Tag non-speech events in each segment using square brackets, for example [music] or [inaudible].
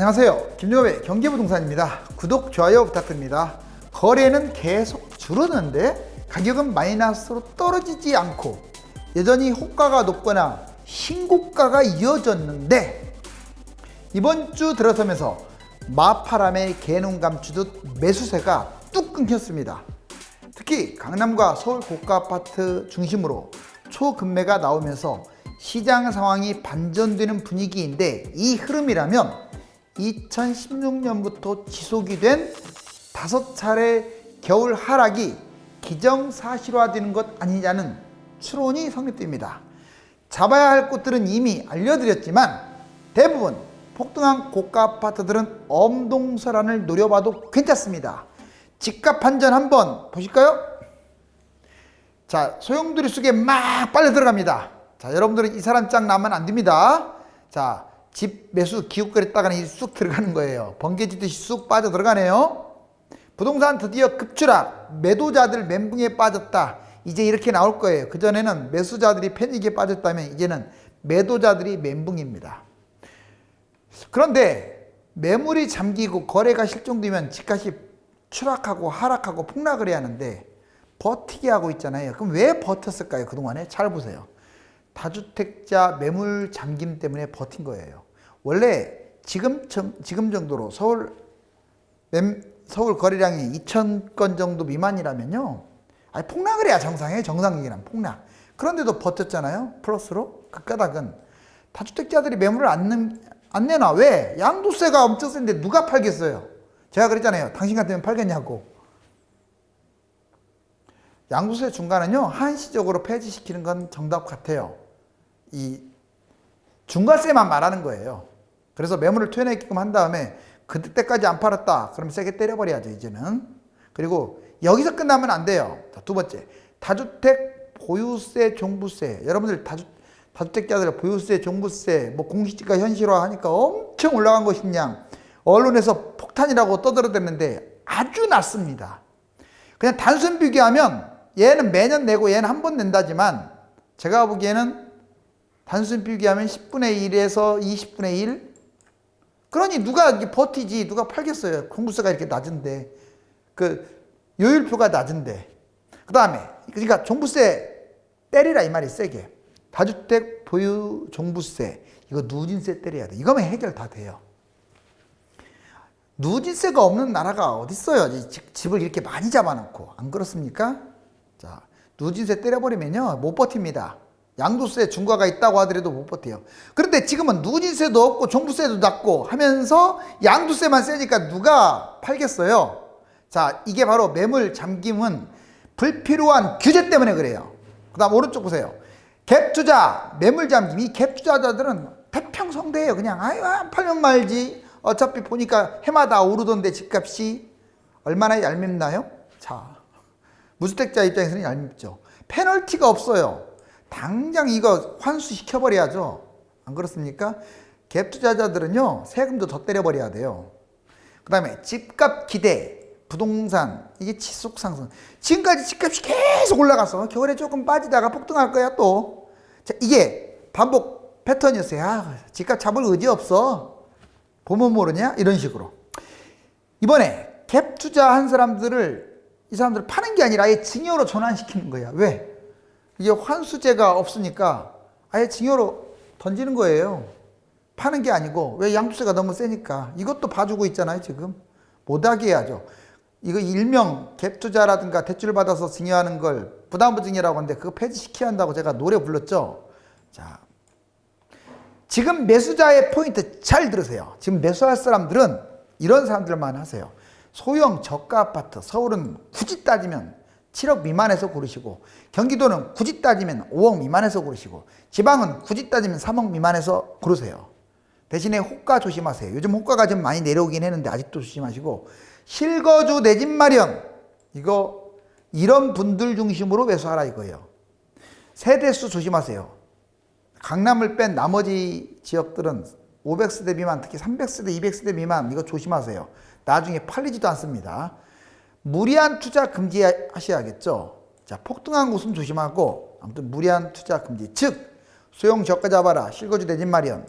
안녕하세요. 김종업의 경제부동산입니다. 구독, 좋아요 부탁드립니다. 거래는 계속 줄었는데 가격은 마이너스로 떨어지지 않고 여전히 호가가 높거나 신고가가 이어졌는데 이번 주 들어서면서 마파람의 개눈 감추듯 매수세가 뚝 끊겼습니다. 특히 강남과 서울 고가 아파트 중심으로 초급매가 나오면서 시장 상황이 반전되는 분위기인데 이 흐름이라면 2016년부터 지속이 된 다섯 차례 겨울 하락이 기정사실화되는 것 아니냐는 추론이 성립됩니다. 잡아야 할 곳들은 이미 알려드렸지만 대부분 폭등한 고가 아파트들은 엄동설안을 노려봐도 괜찮습니다. 집값 반전 한번 보실까요? 자, 소용돌이 속에 막 빨려 들어갑니다. 자, 여러분들은 이 사람 짱 나면 안 됩니다. 자, 집 매수 기웃거렸다가는 쑥 들어가는 거예요. 번개지듯이 쑥 빠져 들어가네요. 부동산 드디어 급추락, 매도자들 멘붕에 빠졌다. 이제 이렇게 나올 거예요. 그전에는 매수자들이 패닉에 빠졌다면 이제는 매도자들이 멘붕입니다. 그런데 매물이 잠기고 거래가 실종되면 집값이 추락하고 하락하고 폭락을 해야 하는데 버티게 하고 있잖아요. 그럼 왜 버텼을까요? 그동안에? 잘 보세요. 다주택자 매물 잠김 때문에 버틴 거예요. 원래 지금, 지금 정도로 서울, 서울 거래량이 2천 건 정도 미만이라면요. 아니, 폭락을 해야 정상이에요. 정상 얘기는 폭락. 그런데도 버텼잖아요. 플러스로. 그 까닭은 다주택자들이 매물을 안, 내, 안 내놔. 왜? 양도세가 엄청 센데 누가 팔겠어요? 제가 그랬잖아요. 당신 같으면 팔겠냐고. 양도세 중간은요, 한시적으로 폐지시키는 건 정답 같아요. 이 중과세만 말하는 거예요. 그래서 매물을 토해내게끔 한 다음에 그때까지 안 팔았다. 그럼 세게 때려버려야죠, 이제는. 그리고 여기서 끝나면 안 돼요. 자, 두 번째. 다주택 보유세, 종부세. 여러분들 다주, 다주택자들 보유세, 종부세, 뭐 공시지가 현실화 하니까 엄청 올라간 것이냐. 언론에서 폭탄이라고 떠들어댔는데 아주 낮습니다. 그냥 단순 비교하면 얘는 매년 내고 얘는 한 번 낸다지만 제가 보기에는 단순 비교하면 10분의 1에서 20분의 1? 그러니 누가 버티지 누가 팔겠어요. 공부세가 이렇게 낮은데 그 요율표가 낮은데 그 다음에 그러니까 종부세 때리라 이 말이 세게 다주택 보유 종부세 이거 누진세 때려야 돼. 이거면 해결 다 돼요. 누진세가 없는 나라가 어딨어요. 집을 이렇게 많이 잡아놓고. 안 그렇습니까? 자, 누진세 때려버리면요. 못 버팁니다. 양도세 중과가 있다고 하더라도 못 버텨요. 그런데 지금은 누진세도 없고 종부세도 낮고 하면서 양도세만 세니까 누가 팔겠어요? 자, 이게 바로 매물 잠김은 불필요한 규제 때문에 그래요. 그 다음 오른쪽 보세요. 갭 투자, 매물 잠김. 이 갭 투자자들은 태평성대예요. 그냥 아유, 안 팔면 말지. 어차피 보니까 해마다 오르던데 집값이 얼마나 얄밉나요? 자, 무주택자 입장에서는 얄밉죠. 페널티가 없어요. 당장 이거 환수시켜버려야죠. 안 그렇습니까? 갭 투자자들은요, 세금도 더 때려버려야 돼요. 그 다음에 집값 기대, 부동산, 이게 지속 상승. 지금까지 집값이 계속 올라가서 겨울에 조금 빠지다가 폭등할 거야 또. 자, 이게 반복 패턴이었어요. 아, 집값 잡을 의지 없어. 보면 모르냐? 이런 식으로. 이번에 갭 투자한 사람들을 이 사람들을 파는 게 아니라 아예 증여로 전환시키는 거야. 왜? 이게 환수제가 없으니까 아예 증여로 던지는 거예요. 파는 게 아니고 왜 양도세가 너무 세니까 이것도 봐주고 있잖아요 지금 못하게 해야죠. 이거 일명 갭 투자라든가 대출 받아서 증여하는 걸 부담부 증여라고 하는데 그거 폐지시켜야 한다고 제가 노래 불렀죠. 자, 지금 매수자의 포인트 잘 들으세요. 지금 매수할 사람들은 이런 사람들만 하세요. 소형 저가 아파트 서울은 굳이 따지면 7억 미만에서 고르시고 경기도는 굳이 따지면 5억 미만에서 고르시고 지방은 굳이 따지면 3억 미만에서 고르세요. 대신에 호가 조심하세요. 요즘 호가가 좀 많이 내려오긴 했는데 아직도 조심하시고 실거주 내 집 마련 이거 이런 분들 중심으로 매수하라 이거예요. 세대수 조심하세요. 강남을 뺀 나머지 지역들은 500세대 미만 특히 300세대 200세대 미만 이거 조심하세요. 나중에 팔리지도 않습니다. 무리한 투자 금지하셔야겠죠. 자, 폭등한 곳은 조심하고 아무튼 무리한 투자 금지. 즉 소형 저가 잡아라. 실거주 내집 마련.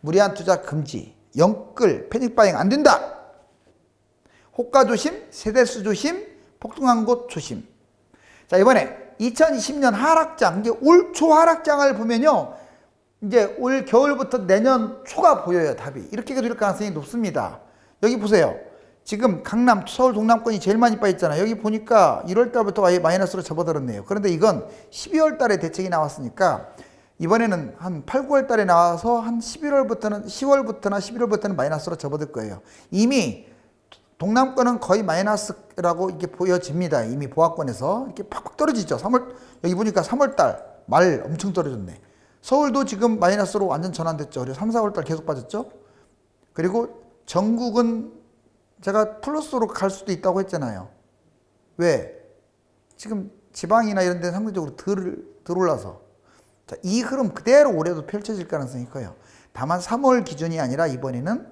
무리한 투자 금지. 영끌, 패닉 바잉 안 된다. 호가 조심, 세대수 조심, 폭등한 곳 조심. 자, 이번에 2020년 하락장, 이제 올 초 하락장을 보면요. 이제 올 겨울부터 내년 초가 보여요, 답이. 이렇게 될 가능성이 높습니다. 여기 보세요. 지금 강남, 서울 동남권이 제일 많이 빠졌잖아요. 여기 보니까 1월 달부터 아예 마이너스로 접어들었네요. 그런데 이건 12월 달에 대책이 나왔으니까 이번에는 한 8, 9월 달에 나와서 한 11월부터는 10월부터나 11월부터는 마이너스로 접어들 거예요. 이미 동남권은 거의 마이너스라고 이렇게 보여집니다. 이미 보합권에서 이렇게 팍팍 떨어지죠. 3월 여기 보니까 3월 달 말 엄청 떨어졌네. 서울도 지금 마이너스로 완전 전환됐죠. 그리고 3, 4월 달 계속 빠졌죠. 그리고 전국은 제가 플러스로 갈 수도 있다고 했잖아요. 왜? 지금 지방이나 이런 데는 상대적으로 덜, 덜 올라서. 자, 이 흐름 그대로 올해도 펼쳐질 가능성이 커요. 다만 3월 기준이 아니라 이번에는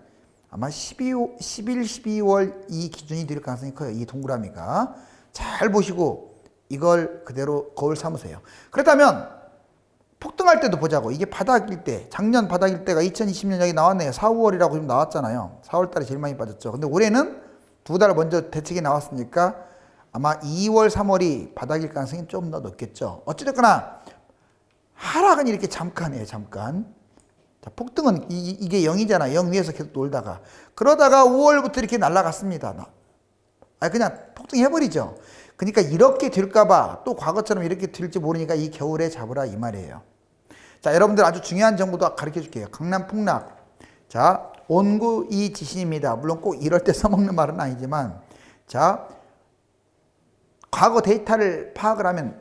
아마 12월, 11, 12월 이 기준이 될 가능성이 커요. 이 동그라미가. 잘 보시고 이걸 그대로 거울 삼으세요. 그렇다면 폭등할 때도 보자고. 이게 바닥일 때, 작년 바닥일 때가 2020년 여기 나왔네요. 4, 5월이라고 지금 나왔잖아요. 4월 달에 제일 많이 빠졌죠. 근데 올해는 두 달 먼저 대책이 나왔으니까 아마 2월, 3월이 바닥일 가능성이 좀 더 높겠죠. 어찌됐거나 하락은 이렇게 잠깐이에요, 잠깐. 자, 폭등은 이, 이게 0이잖아. 0 위에서 계속 놀다가. 그러다가 5월부터 이렇게 날아갔습니다. 아 그냥 폭등해버리죠. 그러니까 이렇게 될까봐 또 과거처럼 이렇게 될지 모르니까 이 겨울에 잡으라 이 말이에요. 자, 여러분들 아주 중요한 정보도 가르쳐 줄게요. 강남 폭락. 자, 온구 이 지신입니다. 물론 꼭 이럴 때 [laughs] 써먹는 말은 아니지만, 자, 과거 데이터를 파악을 하면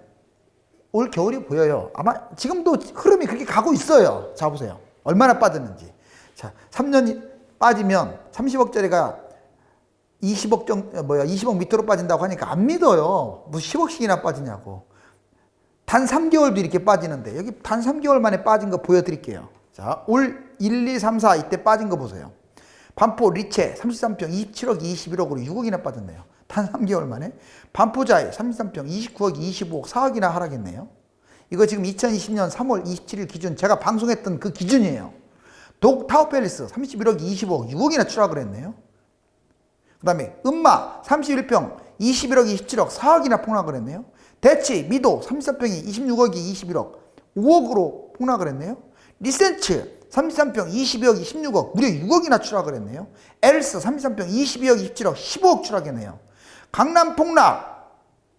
올 겨울이 보여요. 아마 지금도 흐름이 그렇게 가고 있어요. 자, 보세요. 얼마나 빠졌는지. 자, 3년이 빠지면 30억짜리가 20억 정 뭐야 20억 밑으로 빠진다고 하니까 안 믿어요. 무슨 10억씩이나 빠지냐고. 단 3개월도 이렇게 빠지는데 여기 단 3개월 만에 빠진 거 보여드릴게요. 자, 올 1, 2, 3, 4 이때 빠진 거 보세요. 반포 리체 33평 27억 21억으로 6억이나 빠졌네요. 단 3개월 만에. 반포자이 33평 29억 25억 4억이나 하락했네요. 이거 지금 2020년 3월 27일 기준 제가 방송했던 그 기준이에요. 독 타워팰리스 31억 20억 6억이나 추락을 했네요. 그 다음에 음마 31평 21억 27억 4억이나 폭락을 했네요. 대치 미도 33평이 26억이 21억 5억으로 폭락을 했네요. 리센츠 33평 22억 26억 무려 6억이나 추락을 했네요. 엘스 33평 22억 27억 15억 추락했네요. 강남 폭락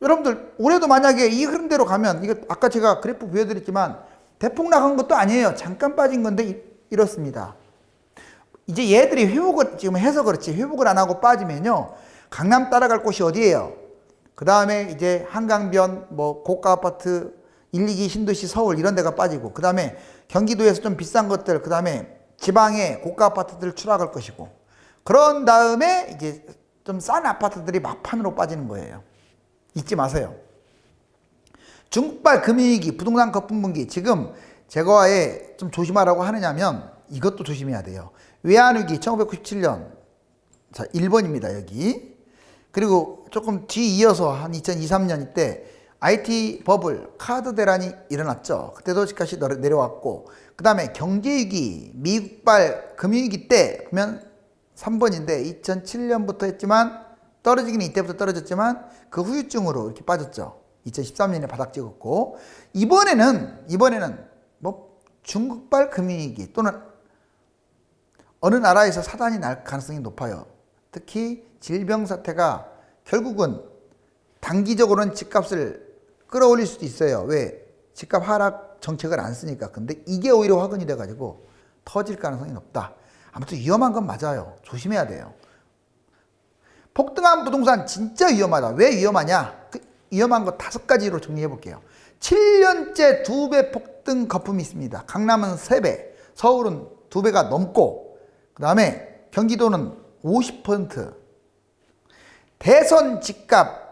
여러분들 올해도 만약에 이 흐름대로 가면 이거 아까 제가 그래프 보여드렸지만 대폭락한 것도 아니에요. 잠깐 빠진 건데 이렇습니다. 이제 얘들이 회복을 지금 해서 그렇지 회복을 안 하고 빠지면요 강남 따라갈 곳이 어디예요? 그 다음에 이제 한강변 뭐 고가 아파트 1, 2기 신도시 서울 이런 데가 빠지고 그 다음에 경기도에서 좀 비싼 것들 그 다음에 지방의 고가 아파트들 추락할 것이고 그런 다음에 이제 좀 싼 아파트들이 막판으로 빠지는 거예요. 잊지 마세요. 중국발 금융위기, 부동산 거품분기 지금 제거에 좀 조심하라고 하느냐면 이것도 조심해야 돼요. 외환위기 1997년 자 1번입니다 여기 그리고 조금 뒤 이어서 한 2002, 3년 이때 IT 버블 카드 대란이 일어났죠. 그때도 집값이 내려왔고 그 다음에 경제위기 미국발 금융위기 때 보면 3번인데 2007년부터 했지만 떨어지기는 이때부터 떨어졌지만 그 후유증으로 이렇게 빠졌죠. 2013년에 바닥 찍었고 이번에는 이번에는 뭐 중국발 금융위기 또는 어느 나라에서 사단이 날 가능성이 높아요. 특히 질병 사태가 결국은 단기적으로는 집값을 끌어올릴 수도 있어요. 왜? 집값 하락 정책을 안 쓰니까. 근데 이게 오히려 화근이 돼가지고 터질 가능성이 높다. 아무튼 위험한 건 맞아요. 조심해야 돼요. 폭등한 부동산 진짜 위험하다. 왜 위험하냐? 그 위험한 거 다섯 가지로 정리해 볼게요. 7년째 두 배 폭등 거품이 있습니다. 강남은 세배 서울은 두 배가 넘고, 그 다음에 경기도는 50%. 대선 집값,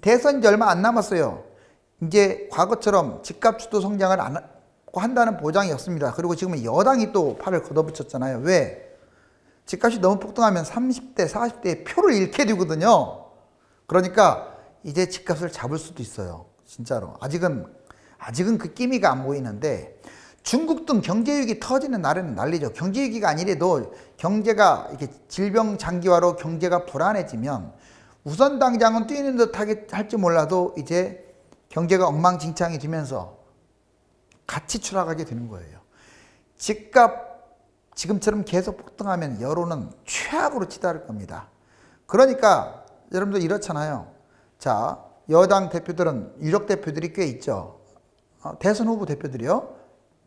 대선 이제 얼마 안 남았어요. 이제 과거처럼 집값 주도 성장을 안 한다는 보장이 없습니다. 그리고 지금 여당이 또 팔을 걷어붙였잖아요. 왜? 집값이 너무 폭등하면 30대, 40대의 표를 잃게 되거든요. 그러니까 이제 집값을 잡을 수도 있어요. 진짜로. 아직은, 아직은 그 끼미가 안 보이는데 중국 등 경제위기 터지는 날에는 난리죠. 경제위기가 아니래도 경제가 이렇게 질병 장기화로 경제가 불안해지면 우선 당장은 뛰는 듯 하게 할지 몰라도 이제 경제가 엉망진창해지면서 같이 추락하게 되는 거예요. 집값 지금처럼 계속 폭등하면 여론은 최악으로 치달을 겁니다. 그러니까 여러분들 이렇잖아요. 자, 여당 대표들은 유력 대표들이 꽤 있죠. 어, 대선 후보 대표들이요.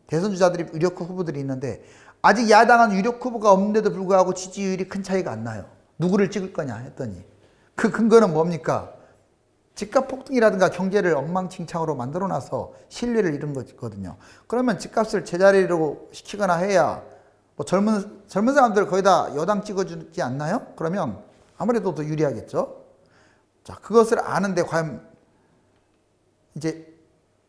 대선 주자들이 유력 후보들이 있는데 아직 야당은 유력 후보가 없는데도 불구하고 지지율이 큰 차이가 안 나요. 누구를 찍을 거냐 했더니 그 근거는 뭡니까? 집값 폭등이라든가 경제를 엉망진창으로 만들어 놔서 신뢰를 잃은 거거든요. 그러면 집값을 제자리로 시키거나 해야 뭐 젊은 젊은 사람들 거의 다 여당 찍어주지 않나요? 그러면 아무래도 더 유리하겠죠. 자, 그것을 아는데 과연 이제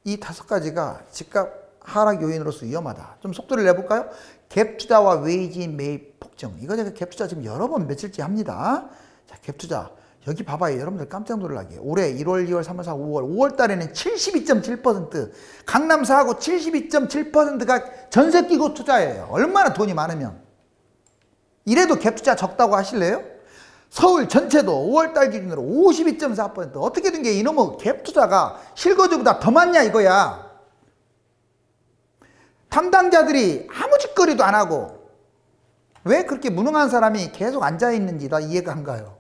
이 다섯 가지가 집값 하락 요인으로서 위험하다. 좀 속도를 내볼까요? 갭 투자와 외지인 매입 폭증. 이거 제가 갭 투자 지금 여러 번 며칠째 합니다. 자, 갭 투자. 여기 봐봐요. 여러분들 깜짝 놀라게. 올해 1월, 2월, 3월, 4월, 5월. 5월 달에는 72.7%. 강남 사하고 72.7%가 전세 끼고 투자예요. 얼마나 돈이 많으면. 이래도 갭 투자 적다고 하실래요? 서울 전체도 5월 달 기준으로 52.4% 어떻게 된 게 이놈의 갭 투자가 실거주보다 더 많냐 이거야. 담당자들이 아무 짓거리도 안 하고 왜 그렇게 무능한 사람이 계속 앉아 있는지 다 이해가 안 가요.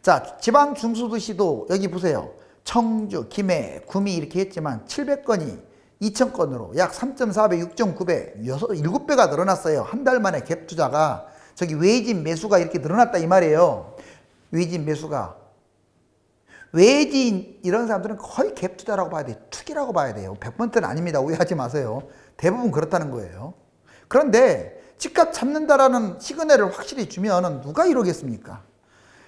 자, 지방 중수도시도 여기 보세요. 청주, 김해, 구미 이렇게 했지만 700건이 2,000건으로 약 3.4배, 6.9배, 6, 7배가 늘어났어요. 한 달 만에 갭 투자가 저기 외진 매수가 이렇게 늘어났다 이 말이에요. 외진 매수가. 외진 이런 사람들은 거의 갭 투자라고 봐야 돼요. 투기라고 봐야 돼요. 100%는 아닙니다. 오해하지 마세요. 대부분 그렇다는 거예요. 그런데 집값 잡는다라는 시그널을 확실히 주면은 누가 이러겠습니까?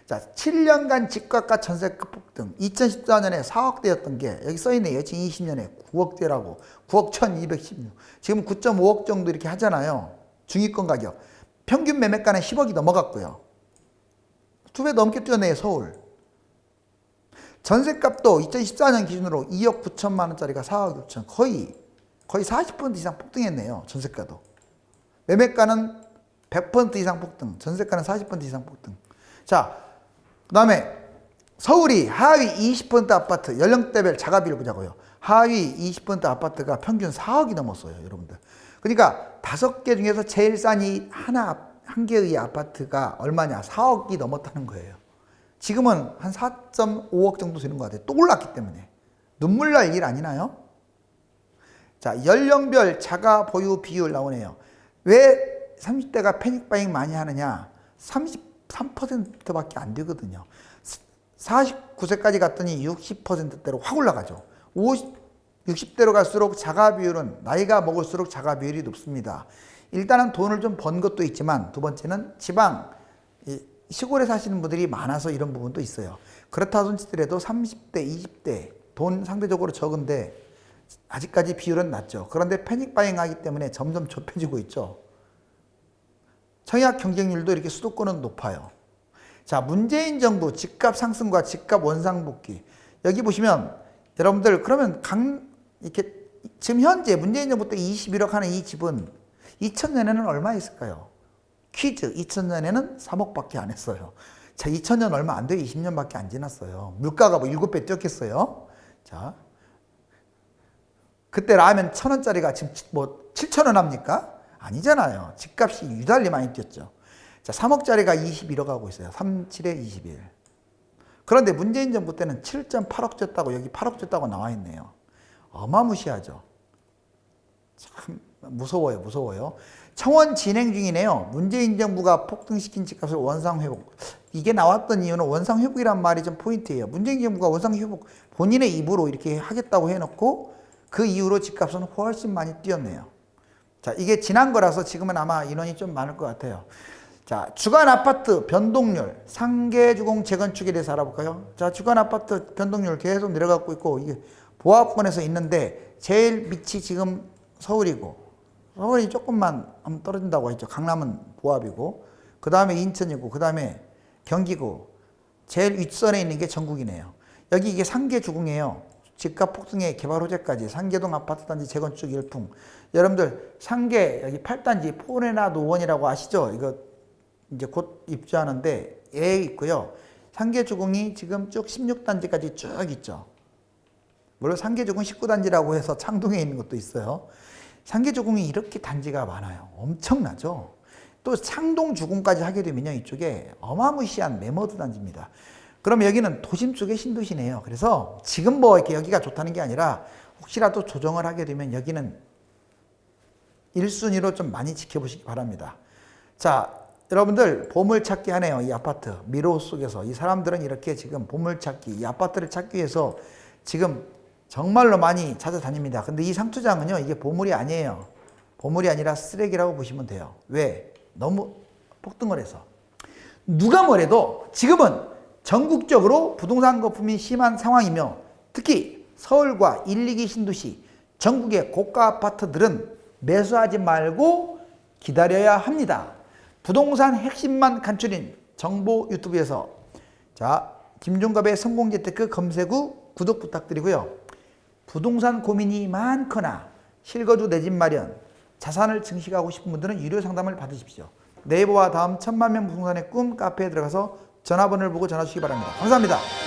자, 7년간 집값과 전세가 폭등. 2014년에 4억대였던 게 여기 써 있네요. 2020년에 9억대라고. 9억 1216. 지금 9.5억 정도 이렇게 하잖아요. 중위권 가격. 평균 매매가는 10억이 넘어갔고요. 두 배 넘게 뛰어내요, 서울. 전세값도 2014년 기준으로 2억 9천만 원짜리가 4억 6천. 거의 거의 40% 이상 폭등했네요. 전세가도. 매매가는 100% 이상 폭등, 전세가는 40% 이상 폭등. 자, 그 다음에 서울이 하위 20% 아파트, 연령대별 자가비를 보자고요. 하위 20% 아파트가 평균 4억이 넘었어요, 여러분들. 그러니까 다섯 개 중에서 제일 싼 이 하나, 한 개의 아파트가 얼마냐? 4억이 넘었다는 거예요. 지금은 한 4.5억 정도 되는 것 같아요. 또 올랐기 때문에. 눈물 날 일 아니나요? 자, 연령별 자가 보유 비율 나오네요. 왜 30대가 패닉 바잉 많이 하느냐? 33%밖에 안 되거든요. 49세까지 갔더니 60%대로 확 올라가죠. 50, 60대로 갈수록 자가 비율은 나이가 먹을수록 자가 비율이 높습니다. 일단은 돈을 좀 번 것도 있지만 두 번째는 지방 시골에 사시는 분들이 많아서 이런 부분도 있어요. 그렇다 손치더라도 30대, 20대 돈 상대적으로 적은데 아직까지 비율은 낮죠. 그런데 패닉 바잉 하기 때문에 점점 좁혀지고 있죠. 청약 경쟁률도 이렇게 수도권은 높아요. 자, 문재인 정부 집값 상승과 집값 원상복귀. 여기 보시면 여러분들 그러면 강 이렇게 지금 현재 문재인 정부 때 21억 하는 이 집은 2000년에는 얼마 있을까요? 퀴즈 2000년에는 3억밖에 안 했어요. 자, 2000년 얼마 안 돼요. 20년밖에 안 지났어요. 물가가 뭐 7배 뛰었겠어요. 자, 그때 라면 천 원짜리가 지금 뭐 7천 원 합니까? 아니잖아요. 집값이 유달리 많이 뛰었죠. 자, 3억짜리가 21억 하고 있어요. 37에 21. 그런데 문재인 정부 때는 7.8억 줬다고 여기 8억 줬다고 나와 있네요. 어마무시하죠. 참 무서워요, 무서워요. 청원 진행 중이네요. 문재인 정부가 폭등시킨 집값을 원상 회복. 이게 나왔던 이유는 원상 회복이란 말이 좀 포인트예요. 문재인 정부가 원상 회복 본인의 입으로 이렇게 하겠다고 해놓고 그 이후로 집값은 훨씬 많이 뛰었네요. 자, 이게 지난 거라서 지금은 아마 인원이 좀 많을 것 같아요. 자, 주간 아파트 변동률, 상계 주공 재건축에 대해서 알아볼까요? 자, 주간 아파트 변동률 계속 내려가고 있고, 이게 보합권에서 있는데, 제일 밑이 지금 서울이고, 서울이 조금만 떨어진다고 했죠. 강남은 보합이고, 그 다음에 인천이고, 그 다음에 경기고, 제일 윗선에 있는 게 전국이네요. 여기 이게 상계 주공이에요. 집값 폭등의 개발 호재까지 상계동 아파트 단지 재건축 열풍. 여러분들 상계 여기 8단지 포레나 노원이라고 아시죠? 이거 이제 곧 입주하는데 예 있고요. 상계주공이 지금 쭉 16단지까지 쭉 있죠. 물론 상계주공 19단지라고 해서 창동에 있는 것도 있어요. 상계주공이 이렇게 단지가 많아요. 엄청나죠. 또 창동 주공까지 하게 되면요 이쪽에 어마무시한 메머드 단지입니다. 그럼 여기는 도심 쪽의 신도시네요. 그래서 지금 뭐 이렇게 여기가 좋다는 게 아니라 혹시라도 조정을 하게 되면 여기는 1순위로 좀 많이 지켜보시기 바랍니다. 자, 여러분들 보물찾기 하네요. 이 아파트 미로 속에서 이 사람들은 이렇게 지금 보물찾기 이 아파트를 찾기 위해서 지금 정말로 많이 찾아다닙니다. 근데 이 상투장은요 이게 보물이 아니에요. 보물이 아니라 쓰레기라고 보시면 돼요. 왜? 너무 폭등을 해서. 누가 뭐래도 지금은 전국적으로 부동산 거품이 심한 상황이며 특히 서울과 1, 2기 신도시 전국의 고가 아파트들은 매수하지 말고 기다려야 합니다. 부동산 핵심만 간추린 정보 유튜브에서 자 김종갑의 성공재테크 검색 후 구독 부탁드리고요. 부동산 고민이 많거나 실거주 내 집 마련 자산을 증식하고 싶은 분들은 유료 상담을 받으십시오. 네이버와 다음 천만 명 부동산의 꿈 카페에 들어가서 전화번호를 보고 전화 주시기 바랍니다. 감사합니다.